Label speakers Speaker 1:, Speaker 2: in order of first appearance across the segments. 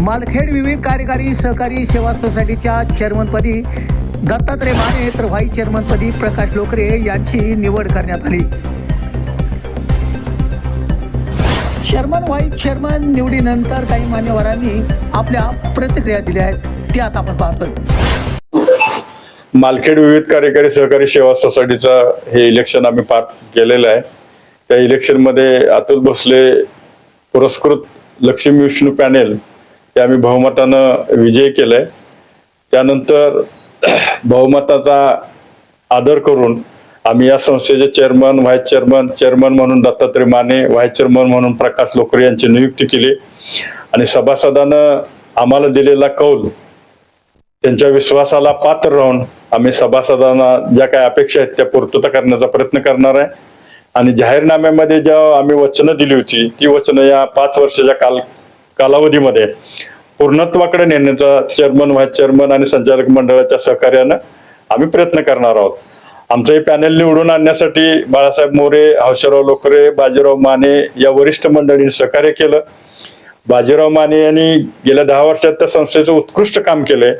Speaker 1: मालखेड विविध कार्यकारी सहकारी सेवा सोसायटीच्या चेअरमनपदी दत्तात्रय माने तर व्हाईस चेअरमनपदी प्रकाश लोकरे यांची निवड करण्यात आली. चेअरमन व्हाईस चेअरमन निवडीनंतर काही मान्यवरांनी आपल्या प्रतिक्रिया दिल्या आहेत. त्या आता आपण पाहतोय.
Speaker 2: मालखेड विविध कार्यकारी सहकारी सेवा सोसायटीचं हे इलेक्शन आम्ही पार केलेलं आहे. त्या इलेक्शनमध्ये अतुल भोसले पुरस्कृत लक्ष्मी विष्णू पॅनेल ते आम्ही बहुमतानं विजय केलाय. त्यानंतर बहुमताचा आदर करून आम्ही या संस्थेचे चेअरमन व्हाईस चेअरमन चेअरमन म्हणून दत्तात्रय माने व्हाईस चेअरमन म्हणून प्रकाश लोकरे यांची नियुक्ती केली. आणि सभासदानं आम्हाला दिलेला कौल त्यांच्या विश्वासाला पात्र राहून आम्ही सभासदांना ज्या काही अपेक्षा आहेत त्या पूर्तता करण्याचा प्रयत्न करणार आहे. आणि जाहीरनाम्यामध्ये ज्या आम्ही वचनं दिली होती ती वचनं या पाच वर्षाच्या काल कालावधीमध्ये पूर्णत्वाकडे नेण्याचा चेअरमन व्हाईस चेअरमन आणि संचालक मंडळाच्या सहकार्यानं आम्ही प्रयत्न करणार आहोत. आमचं हे पॅनेल निवडून आणण्यासाठी बाळासाहेब मोरे हौशराव लोकरे बाजीराव माने या वरिष्ठ मंडळींनी सहकार्य केलं. बाजीराव माने यांनी गेल्या दहा वर्षात त्या संस्थेचं उत्कृष्ट काम केलंय.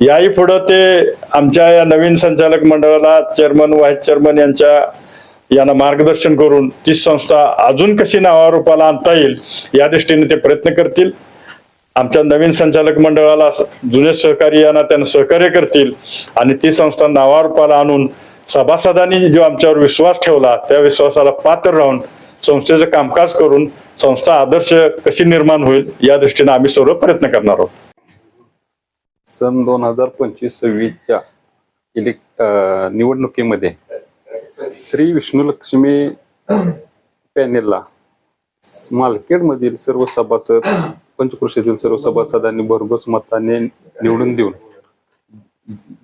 Speaker 2: याही पुढं ते आमच्या या नवीन संचालक मंडळाला चेअरमन व्हाईस चेअरमन यांच्या यांना मार्गदर्शन करून ती संस्था अजून कशी नावारूपाला आणता येईल या दृष्टीने ते प्रयत्न करतील. आमच्या नवीन संचालक मंडळाला जुने सहकारी यांना त्यांना सहकार्य करतील आणि ती संस्था नावारूपाला आणून सभासदांनी जो आमच्यावर विश्वास ठेवला त्या विश्वासाला पात्र राहून संस्थेचं कामकाज करून संस्था आदर्श कशी निर्माण होईल या दृष्टीने आम्ही सर्व प्रयत्न करणार आहोत.
Speaker 3: सन दोन हजार पंचवीस सव्वीसच्या इलेक् निवडणुकीमध्ये श्री विष्णुलक्ष्मी पॅनेलला मालखेडमधील सर्व सभासद पंचकृषीतील सर्व सभासदांनी भरघोस मताने निवडून देऊन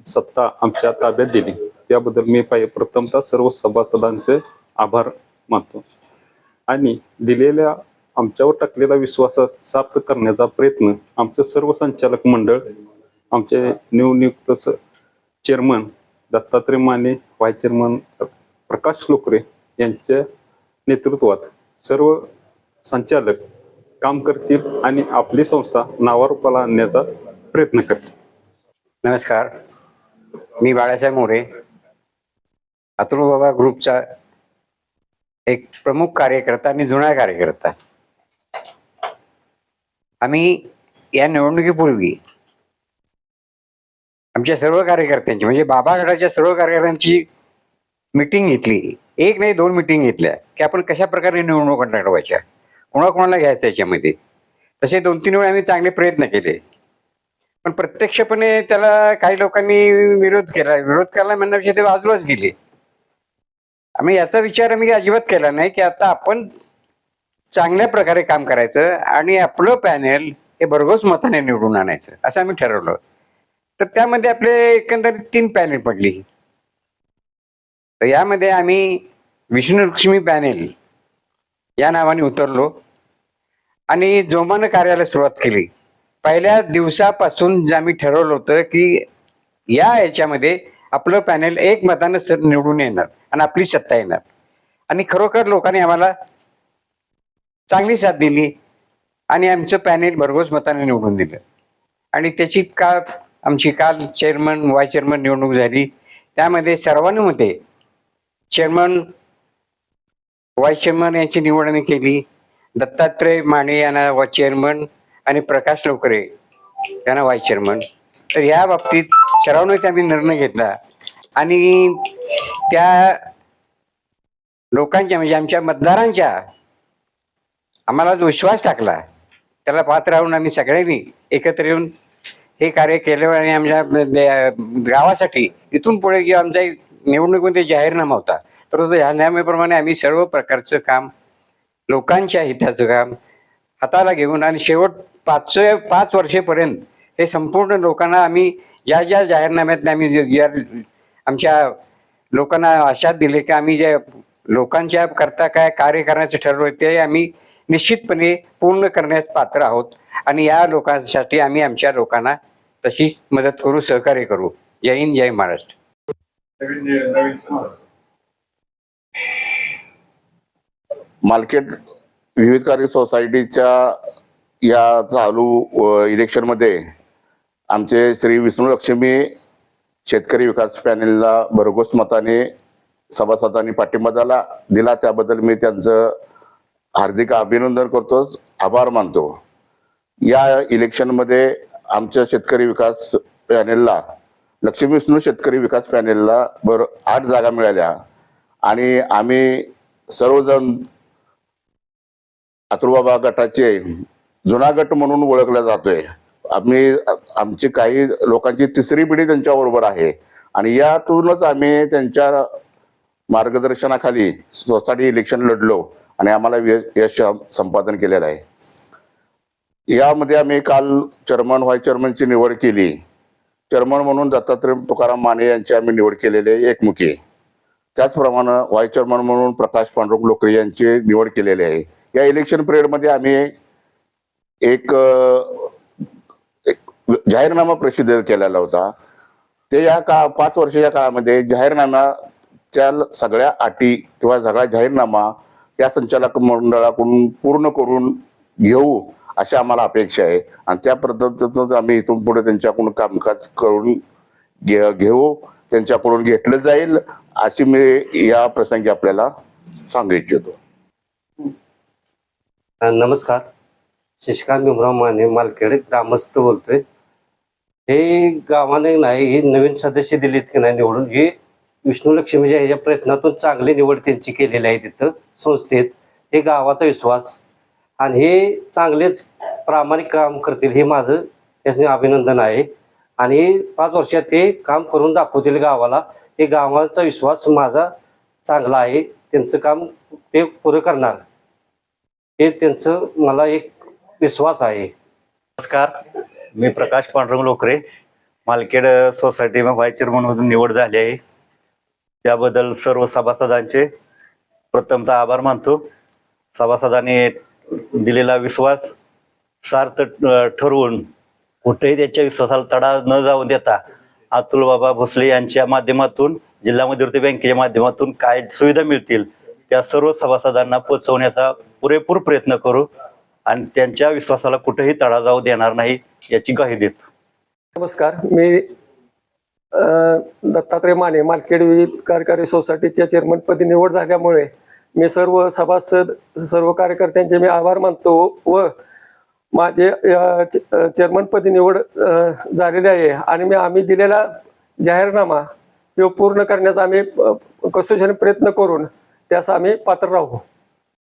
Speaker 3: सत्ता आमच्या ताब्यात दिली. त्याबद्दल मी पाहिजे प्रथमतः सर्व सभासदांचे आभार मानतो. आणि दिलेल्या आमच्यावर टाकलेला विश्वास सार्थ करण्याचा प्रयत्न आमचं सर्व संचालक मंडळ आमचे नवनियुक्त स- chairman Dattatray Mane vice chairman Prakash Lokare यांच्या नेतृत्वात सर्व संचालक काम करतील आणि आपली संस्था नावारूपाला आणण्याचा प्रयत्न करतील.
Speaker 4: नमस्कार. मी बाळासाहेब मोरे. अतुल बाबा ग्रुपचा एक प्रमुख कार्यकर्ता आणि जुना कार्यकर्ता. आम्ही या निवडणुकीपूर्वी आमच्या सर्व कार्यकर्त्यांची म्हणजे बाबा गटाच्या सर्व कार्यकर्त्यांची मिटिंग घेतली. एक नाही दोन मिटिंग घेतल्या. की आपण कशा प्रकारे निवडणुका लढवायच्या? कोणाकोणाला घ्यायचं याच्यामध्ये? तसे दोन तीन वेळा आम्ही चांगले प्रयत्न केले. पण प्रत्यक्षपणे त्याला काही लोकांनी विरोध केला. विरोध केला म्हणण्यापेक्षा ते बाजूलाच गेले. आम्ही याचा विचार आम्ही अजिबात केला नाही की आता आपण चांगल्या प्रकारे काम करायचं आणि आपलं पॅनेल हे भरघोस मताने निवडून आणायचं असं आम्ही ठरवलं. तर त्यामध्ये आपले एकंदरीत तीन पॅनेल पडली. तर यामध्ये आम्ही विष्णुलक्ष्मी पॅनेल या नावाने उतरलो. आणि जोमानं कार्याला सुरुवात केली. पहिल्या दिवसापासून जे आम्ही ठरवलं होतं की या याच्यामध्ये आपलं पॅनेल एक मतानं सर निवडून येणार आणि आपली सत्ता येणार. आणि खरोखर लोकांनी आम्हाला चांगली साथ दिली आणि आमचं पॅनेल भरघोस मताने निवडून दिलं. आणि त्याची का आमची काल चेअरमन वाईस चेअरमन निवडणूक झाली. त्यामध्ये सर्वानुमते चेअरमन व्हाईस चेअरमन यांची निवड आम्ही केली. दत्तात्रय माने यांना वा चेअरमन आणि प्रकाश लोकरे यांना व्हाईस चेअरमन तर या बाबतीत सरावने आम्ही निर्णय घेतला. आणि त्या लोकांच्या म्हणजे आमच्या मतदारांच्या आम्हाला जो विश्वास टाकला त्याला पात्र राहून आम्ही सगळ्यांनी एकत्र येऊन हे कार्य केलं आणि आमच्या म्हणजे, गावासाठी इथून पुढे जे आमचा निवडणुकीमध्ये जाहीरनामा होता परंतु ह्या नेहमीप्रमाणे आम्ही सर्व प्रकारचं काम लोकांच्या हिताचं काम हाताला घेऊन आणि शेवट पाच पाच वर्षेपर्यंत हे संपूर्ण लोकांना आम्ही ज्या ज्या जाहीरनाम्यात आम्ही ज्या आमच्या लोकांना आशा दिले की आम्ही जे लोकांच्या करता काय कार्य करण्याचं ठरवलं ते आम्ही निश्चितपणे पूर्ण करण्यास पात्र आहोत. आणि या लोकांसाठी आम्ही आमच्या लोकांना तशी मदत करू सहकार्य करू. जय हिंद जय महाराष्ट्र.
Speaker 5: मार्केट विविध कार्य सोसायटीच्या या चालू इलेक्शनमध्ये आमचे श्री विष्णू लक्ष्मी शेतकरी विकास पॅनेलला भरघोस मताने सभासदांनी पाठिंबा झाला दिला. त्याबद्दल मी त्यांचं हार्दिक अभिनंदन करतोच. आभार मानतो. या इलेक्शनमध्ये आमच्या शेतकरी विकास पॅनेलला लक्ष्मी विष्णू शेतकरी विकास पॅनेलला बर आठ जागा मिळाल्या. आणि आम्ही सर्वजण अथर्वबाबा गटाचे जुना गट म्हणून ओळखला जातोय. आम्ही आमची काही लोकांची तिसरी पिढी त्यांच्याबरोबर आहे. आणि यातूनच आम्ही त्यांच्या मार्गदर्शनाखाली सोसायटी इलेक्शन लढलो आणि आम्हाला यश संपादन केलेलं आहे. यामध्ये आम्ही काल चेअरमन व्हाईस चेअरमनची निवड केली. चेअरमन म्हणून दत्तात्रय तुकाराम माने यांची आम्ही निवड केलेली आहे एकमुखी. त्याचप्रमाणे व्हाईस चेअरमन म्हणून प्रकाश पांडुरंग लोकरे यांची निवड केलेली आहे. या इलेक्शन पिरियडमध्ये आम्ही एक एक जाहीरनामा प्रसिद्ध केलेला होता. ते या का पाच वर्षाच्या काळामध्ये जाहीरनाम्याच्या सगळ्या अटी किंवा सगळा जाहीरनामा या संचालक मंडळाकडून पूर्ण करून घेऊ अशी आम्हाला अपेक्षा आहे. आणि त्या पद्धतीनं आम्ही इथून पुढे त्यांच्याकडून कामकाज करून घे घेऊ त्यांच्याकडून घेतलं जाईल अशी मी या प्रसंगी आपल्याला सांगू इच्छितो.
Speaker 6: नमस्कार. शशिकांत भीमराव माने मालखेडे ग्रामस्थ बोलतोय. हे गावाने नाही हे नवीन सदस्य दिलेत की नाही निवडून? हे विष्णू लक्ष्मीच्या ह्याच्या प्रयत्नातून चांगली निवड त्यांची केलेली आहे तिथं संस्थेत. हे गावाचा विश्वास आणि हे चांगलेच प्रामाणिक काम करतील हे माझं त्याचं अभिनंदन आहे. आणि पाच वर्षात ते काम करून दाखवतील गावाला. हे गावाचा विश्वास माझा चांगला आहे. त्यांचं काम ते पुरं करणार. हे त्यांचं मला एक विश्वास आहे.
Speaker 7: नमस्कार मी प्रकाश पांडुरंग लोकरे मालखेड सोसायटी व्हाईस चेअरमनमधून निवड झाली आहे. त्याबद्दल सर्व सभासदांचे प्रथमतः आभार मानतो. सभासदांनी दिलेला विश्वास सार्थ ठरवून कुठेही त्याच्या विश्वासाला तडा न जाऊ देता अतुल बाबा भोसले यांच्या माध्यमातून जिल्हा मध्यवर्ती बँकेच्या माध्यमातून काय सुविधा मिळतील त्या सर्व सभासदांना पोचवण्याचा पुरेपूर प्रयत्न करू आणि त्यांच्या विश्वासाला कुठेही तडा जाऊ देणार नाही याची ग्वाही देतो.
Speaker 8: नमस्कार मी दत्तात्रय माने मालखेड विविध कार्यकारी सोसायटीच्या चेअरमनपदी निवड झाल्यामुळे मी सर्व सभासद सर्व कार्यकर्त्यांचे मी आभार मानतो व माझे चेअरमनपदी निवड झालेली आहे आणि मी आम्ही दिलेला जाहीरनामा तो पूर्ण करण्याचा आम्ही अ, कसोशीने प्रयत्न करून त्यास आम्ही पात्र राहू.